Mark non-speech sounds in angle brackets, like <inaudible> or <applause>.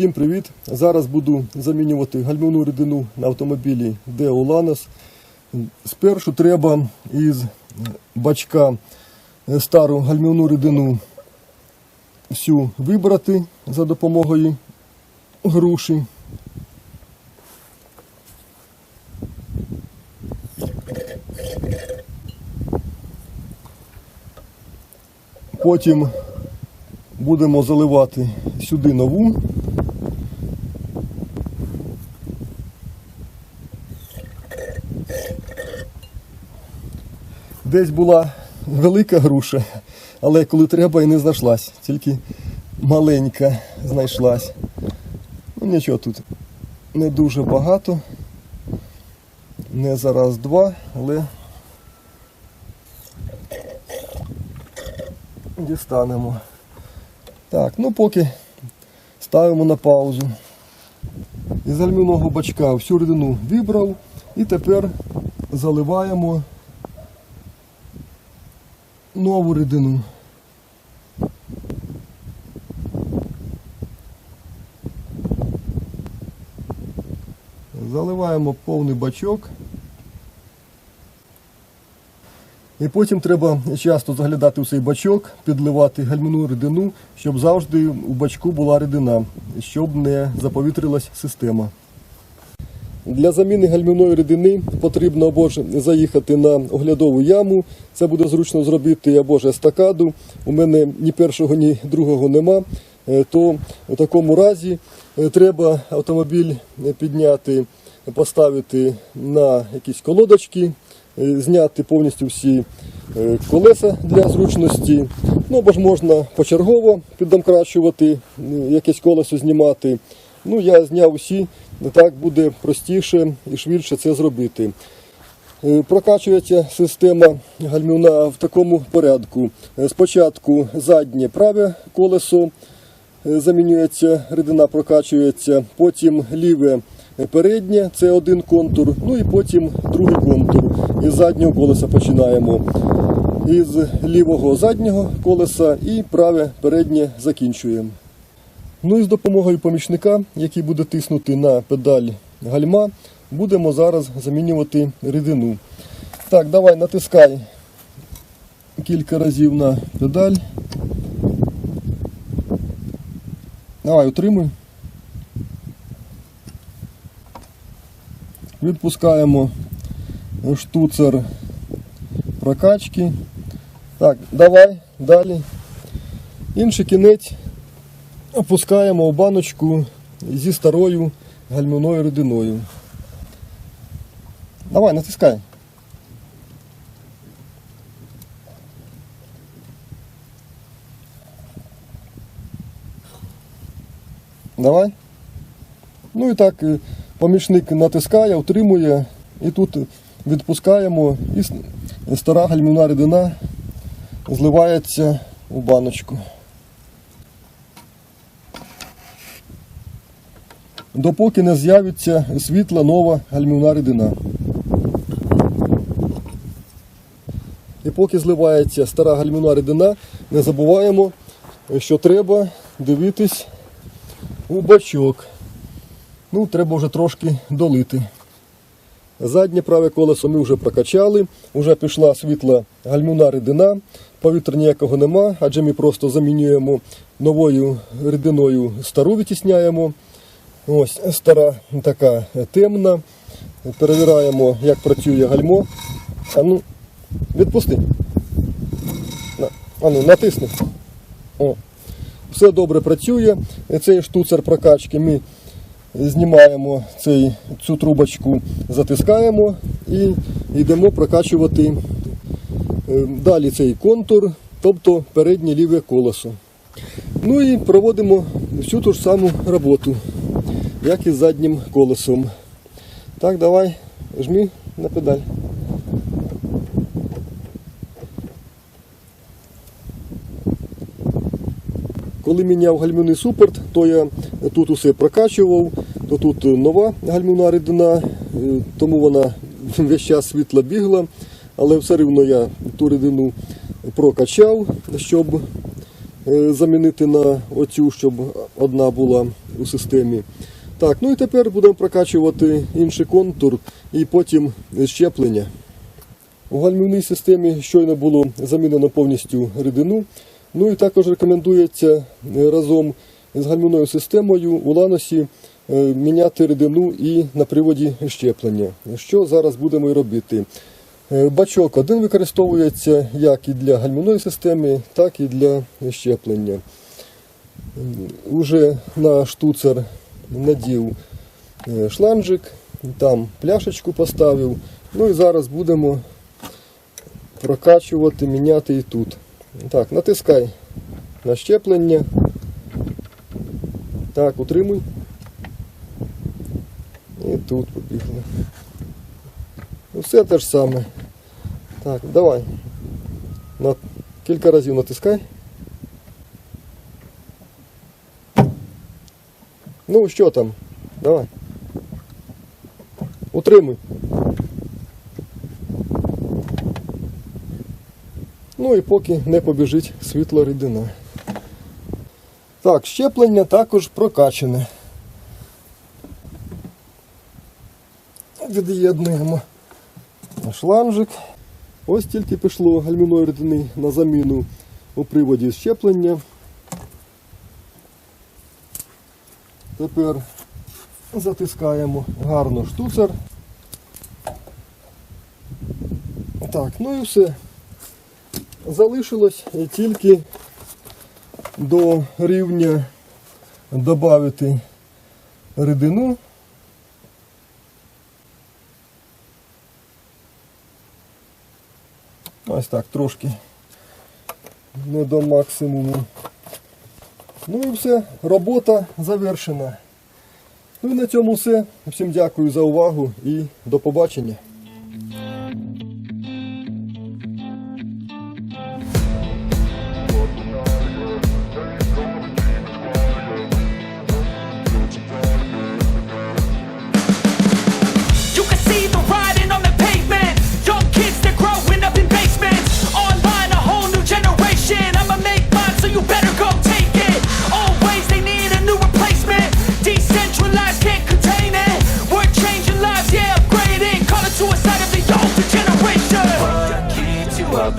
Всім привіт! Зараз буду замінювати гальмівну рідину на автомобілі Deo Lanos. Спершу треба із бачка стару гальмівну рідину всю вибрати за допомогою груші. Потім будемо заливати сюди нову. Десь була велика груша, але коли треба і не знайшлась, тільки маленька знайшлась. Ну нічого тут не дуже багато. Не зараз два, але дістанемо. Так, ну поки ставимо на паузу. Із гальмівного бачка всю рідину вибрав і тепер заливаємо нову рідину. Заливаємо повний бачок. І потім треба часто заглядати у цей бачок, підливати гальмівну рідину, щоб завжди у бачку була рідина, щоб не заповітрилась система. Для заміни гальмівної рідини потрібно або ж заїхати на оглядову яму. Це буде зручно зробити або ж естакаду. У мене ні першого, ні другого нема. Е, То у такому разі е, треба автомобіль підняти, поставити на якісь колодочки, е, зняти повністю всі е, колеса для зручності. Ну або ж можна почергово піддомкрачувати, е, якесь колесо знімати. Ну, я зняв усі, так буде простіше і швидше це зробити. Е, Прокачується система гальмівна в такому порядку. Е, Спочатку заднє праве колесо е, замінюється, рідина прокачується, потім ліве переднє, це один контур, ну і потім другий контур. Із заднього колеса починаємо. Із лівого заднього колеса і праве переднє закінчуємо. Ну і з допомогою помічника, який буде тиснути на педаль гальма, будемо зараз замінювати рідину. Так, давай натискай кілька разів на педаль. Давай, утримуй. Відпускаємо штуцер прокачки. Так, давай, далі. Інший кінець опускаємо в баночку зі старою гальмівною рідиною. Давай, натискай. Давай. Ну і так, е, помічник натискає, утримує, і тут відпускаємо, і стара гальмівна рідина зливається у баночку. Допоки не з'явиться світла нова гальмівна рідина. І поки зливається стара гальмівна рідина, не забуваємо, що треба дивитись у бачок. Ну, треба вже трошки долити. Заднє праве колесо ми вже прокачали, вже пішла світла гальмівна рідина, повітря ніякого нема, адже ми просто замінюємо новою рідиною стару витісняємо. Ось стара така темна. Перевіряємо, як працює гальмо. А ну, відпусти. А ну, натисни. О. Все добре працює. Цей штуцер прокачки ми знімаємо цей, цю трубочку, затискаємо і йдемо прокачувати е, далі цей контур, тобто переднє ліве колесо. Ну і проводимо всю ту ж саму роботу, як і заднім колесом. Так, давай, жми на педаль. Коли міняв гальмівний супорт, то я тут усе прокачував, то тут нова гальмівна рідина, е, тому вона <laughs> весь час світла бігла, але все рівно я ту рідину прокачав, щоб е, замінити на оцю, щоб одна була у системі. Так, ну і тепер будемо прокачувати інший контур і потім щеплення. У гальмівній системі щойно було замінено повністю рідину. Ну і також рекомендується е, разом з гальмівною системою у ланосі е, міняти рідину і на приводі щеплення, що зараз будемо і робити. Е, Бачок один використовується як і для гальмівної системи, так і для щеплення. Уже на штуцер надів е, шланжик, там пляшечку поставив. Ну і зараз будемо прокачувати, міняти і тут. Так, натискай на щеплення. Так, утримуй. І тут побігли. Ну, Все те ж саме. Так, давай. На... Кілька разів натискай. Ну, що там? Давай. Утримуй. Ну і поки не побіжить світла рідина. Так, щеплення також прокачане. Від'єднуємо шланжик. Ось тільки пішло гальмівної рідини на заміну у приводі щеплення. Тепер затискаємо гарно штуцер. Так, ну і все. Залишилось тільки до рівня додати рідину. Ось так, трошки не до максимуму. Ну і все, робота завершена. Ну і на цьому все. Всім дякую за увагу і до побачення.